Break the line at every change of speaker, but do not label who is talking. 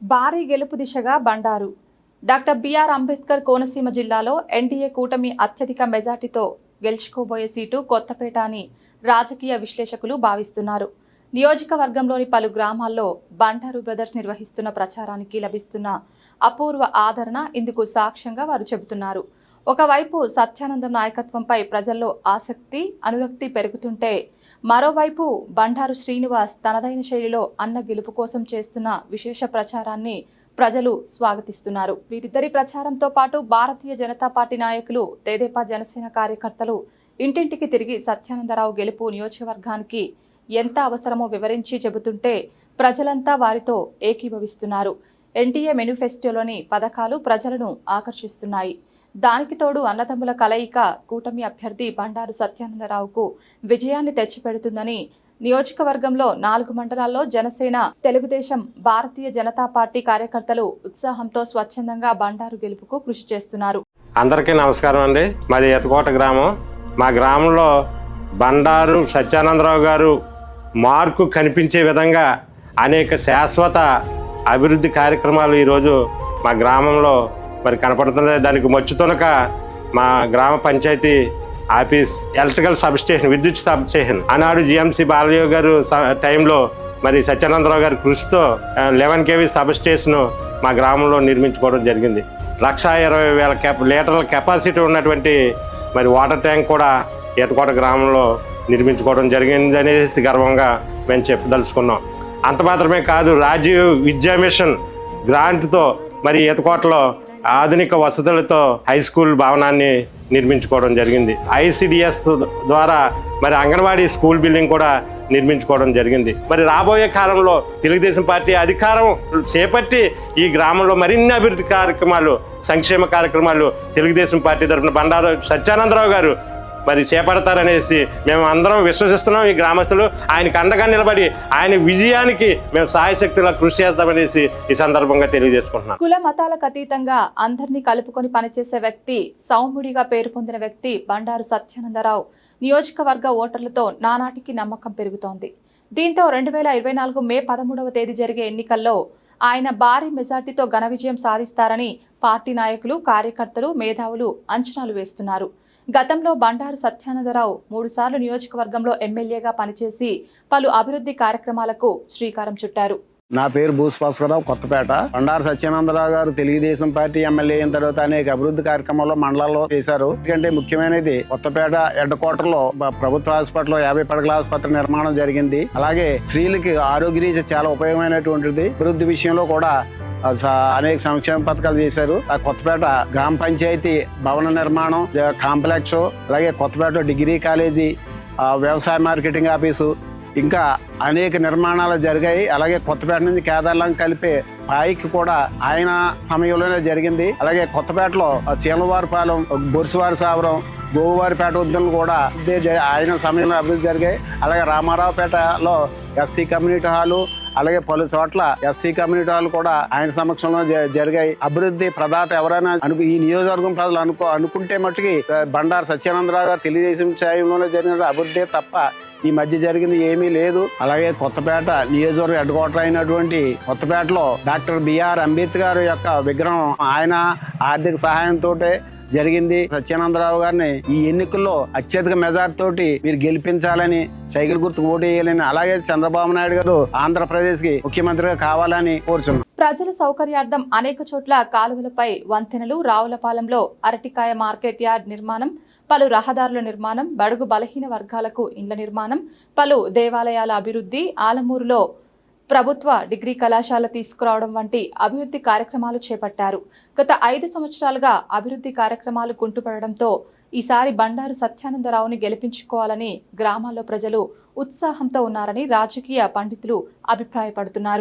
భారీ గెలుపు దిశగా బండారు. డాక్టర్ బిఆర్ అంబేద్కర్ కోనసీమ జిల్లాలో ఎన్డీఏ కూటమి అత్యధిక మెజార్టీతో గెలుచుకోబోయే సీటు కొత్తపేట అని రాజకీయ విశ్లేషకులు భావిస్తున్నారు. నియోజకవర్గంలోని పలు గ్రామాల్లో బంటారు బ్రదర్స్ నిర్వహిస్తున్న ప్రచారానికి లభిస్తున్న అపూర్వ ఆదరణ ఇందుకు సాక్ష్యంగా వారు చెబుతున్నారు. ఒకవైపు సత్యానందం నాయకత్వంపై ప్రజల్లో ఆసక్తి అనురక్తి పెరుగుతుంటే మరోవైపు బండారు శ్రీనివాస్ తనదైన శైలిలో అన్న గెలుపు కోసం చేస్తున్న విశేష ప్రచారాన్ని ప్రజలు స్వాగతిస్తున్నారు. వీరిద్దరి ప్రచారంతో పాటు భారతీయ జనతా పార్టీ నాయకులు తెదేపా జనసేన కార్యకర్తలు ఇంటింటికి తిరిగి సత్యానందరావు గెలుపు నియోజకవర్గానికి ఎంత అవసరమో వివరించి చెబుతుంటే ప్రజలంతా వారితో ఏకీభవిస్తున్నారు. ఎన్టీఏ మేనిఫెస్టోలోని పథకాలు ప్రజలను ఆకర్షిస్తున్నాయి. దానికి తోడు అన్నదమ్ముల కలయిక కూటమి అభ్యర్థి బండారు సత్యానందరావుకు విజయాన్ని తెచ్చిపెడుతుందని నియోజకవర్గంలో నాలుగు మండలాల్లో జనసేన తెలుగుదేశం భారతీయ జనతా పార్టీ కార్యకర్తలు ఉత్సాహంతో స్వచ్ఛందంగా బండారు గెలుపుకు కృషి చేస్తున్నారు.
అందరికీ నమస్కారం అండి. మాది ఎతకోట గ్రామం. మా గ్రామంలో బండారు సత్యానందరావు గారు మార్కు కనిపించే విధంగా అనేక శాశ్వత అభివృద్ధి కార్యక్రమాలు ఈరోజు మా గ్రామంలో మరి కనపడుతున్నాయి దానికి మొచ్చుతునక మా గ్రామ panchayat office electrical sub station విద్యుత్ సబ్ స్టేషన్ ఆనాడు జిఎంసి బాలయ్య గారు స- టైంలో మరి సత్యానందరావు గారి కృషితో లెవెన్ కేవీ సబ్ స్టేషన్ మా గ్రామంలో నిర్మించుకోవడం జరిగింది. లక్ష ఇరవై వేల కెప లీటర్ల కెపాసిటీ ఉన్నటువంటి మరి వాటర్ ట్యాంక్ కూడా ఈతకోట గ్రామంలో నిర్మించుకోవడం జరిగింది అనేసి గర్వంగా మేము చెప్పదలుచుకున్నాం. అంత మాత్రమే కాదు రాజీవ్ విద్యా మిషన్ గ్రాంట్తో మరి ఈతకోటలో ఆధునిక వసతులతో హై స్కూల్ భవనాన్ని నిర్మించుకోవడం జరిగింది. ఐసిడిఎస్ ద్వారా మరి అంగన్వాడీ స్కూల్ బిల్డింగ్ కూడా నిర్మించుకోవడం జరిగింది. మరి రాబోయే కాలంలో తెలుగుదేశం పార్టీ అధికారం చేపట్టి ఈ గ్రామంలో మరిన్ని అభివృద్ధి కార్యక్రమాలు సంక్షేమ కార్యక్రమాలు తెలుగుదేశం పార్టీ తరఫున బండారు సత్యానందరావు గారు మరి చేపడతారనేసి మేము అందరం విశ్వసిస్తున్నాం ఈ గ్రామస్తులు. ఆయనకు అండగా నిలబడి ఆయన విజయానికి మేము సాయశక్తిలా కృషి చేస్తామనేసి ఈ సందర్భంగా తెలియజేసుకుంటున్నాం
కుల మతాలకు అతీతంగా అందరినీ కలుపుకొని పనిచేసే వ్యక్తి సౌముడిగా పేరు పొందిన వ్యక్తి బండారు సత్యానందరావు. నియోజకవర్గ ఓటర్లతో నానాటికి నమ్మకం పెరుగుతోంది. దీంతో రెండు వేల ఇరవై నాలుగు మే పదమూడవ తేదీ జరిగే ఎన్నికల్లో ఆయన భారీ మెజార్టీతో ఘన విజయం సాధిస్తారని పార్టీ నాయకులు కార్యకర్తలు మేధావులు అంచనాలు వేస్తున్నారు. గతంలో బండారు సత్యానందరావు మూడుసార్లు నియోజకవర్గంలో ఎమ్మెల్యేగా పనిచేసి పలు అభివృద్ధి కార్యక్రమాలకు శ్రీకారం చుట్టారు.
నా పేరు భూస్భాస్కరరావు కొత్తపేట. బండారు సత్యానందరావు గారు తెలుగుదేశం పార్టీ ఎమ్మెల్యే అయిన తర్వాత అనేక అభివృద్ధి కార్యక్రమాల్లో మండలాల్లో చేశారు. ఎందుకంటే ముఖ్యమైనది కొత్తపేట హెడ్ క్వార్టర్ ప్రభుత్వ హాస్పిటల్ యాభై పడకల ఆసుపత్రి నిర్మాణం జరిగింది. అలాగే స్త్రీలకి ఆరోగ్య రీత్యా చాలా ఉపయోగమైనటువంటిది. అభివృద్ధి విషయంలో కూడా అనేక సంక్షేమ పథకాలు చేశారు. ఆ కొత్తపేట గ్రామ పంచాయతీ భవన నిర్మాణం కాంప్లెక్స్ అలాగే కొత్తపేట డిగ్రీ కాలేజీ వ్యవసాయ మార్కెటింగ్ ఆఫీసు ఇంకా అనేక నిర్మాణాలు జరిగాయి. అలాగే కొత్తపేట నుంచి కేదార్లం కలిపే పాయికి కూడా ఆయన సమయంలోనే జరిగింది. అలాగే కొత్తపేటలో ఆ శీలవారిపాలెం బొరుసువారి సావరం గోవారిపేట ఉద్యమం కూడా ఆయన సమయంలో అభివృద్ధి జరిగాయి. అలాగే రామారావుపేటలో ఎస్సీ కమ్యూనిటీ హాలు అలాగే పలు చోట్ల ఎస్సీ కమ్యూనిటీ హాల్ కూడా ఆయన సమక్షంలో జ- జరిగాయి. అభివృద్ధి ప్రదాత ఎవరైనా అను ఈ నియోజకవర్గం ప్రజలు అనుకో అనుకుంటే మట్టుకి బండారు సత్యానందరావు గారు తెలుగుదేశం ఛాయంలోనే జరిగిన అభివృద్ధి తప్ప ఈ మధ్య జరిగింది ఏమీ లేదు. అలాగే కొత్తపేట నియోజకవర్గ హెడ్ క్వార్టర్ అయినటువంటి కొత్తపేటలో డాక్టర్ బిఆర్ అంబేద్కర్ యొక్క విగ్రహం ఆయన ఆర్థిక సహాయంతో జరిగింది. సత్యానందరావు గారిని ఈ ఎన్నికల్లో అత్యధిక మెజార్టీ తోటి మీరు గెలిపించాలని సైకిల్ గుర్తుకు ఓటు వేయాలని అలాగే చంద్రబాబు నాయుడు గారు ఆంధ్రప్రదేశ్కి ముఖ్యమంత్రిగా కావాలని కోరుచున్నాం.
ప్రజల సౌకర్యార్థం అనేక చోట్ల కాలువలపై వంతెనలు రావులపాలెంలో అరటికాయ మార్కెట్ యార్డ్ నిర్మాణం పలు రహదారుల నిర్మాణం బడుగు బలహీన వర్గాలకు ఇండ్ల నిర్మాణం పలు దేవాలయాల అభివృద్ధి ఆలమూరులో ప్రభుత్వ డిగ్రీ కళాశాల తీసుకురావడం వంటి అభివృద్ధి కార్యక్రమాలు చేపట్టారు. గత ఐదు సంవత్సరాలుగా అభివృద్ధి కార్యక్రమాలు కుంటుపడడంతో ఈసారి బండారు సత్యానందరావుని గెలిపించుకోవాలని గ్రామాల్లో ప్రజలు ఉత్సాహంతో ఉన్నారని రాజకీయ పండితులు అభిప్రాయపడుతున్నారు.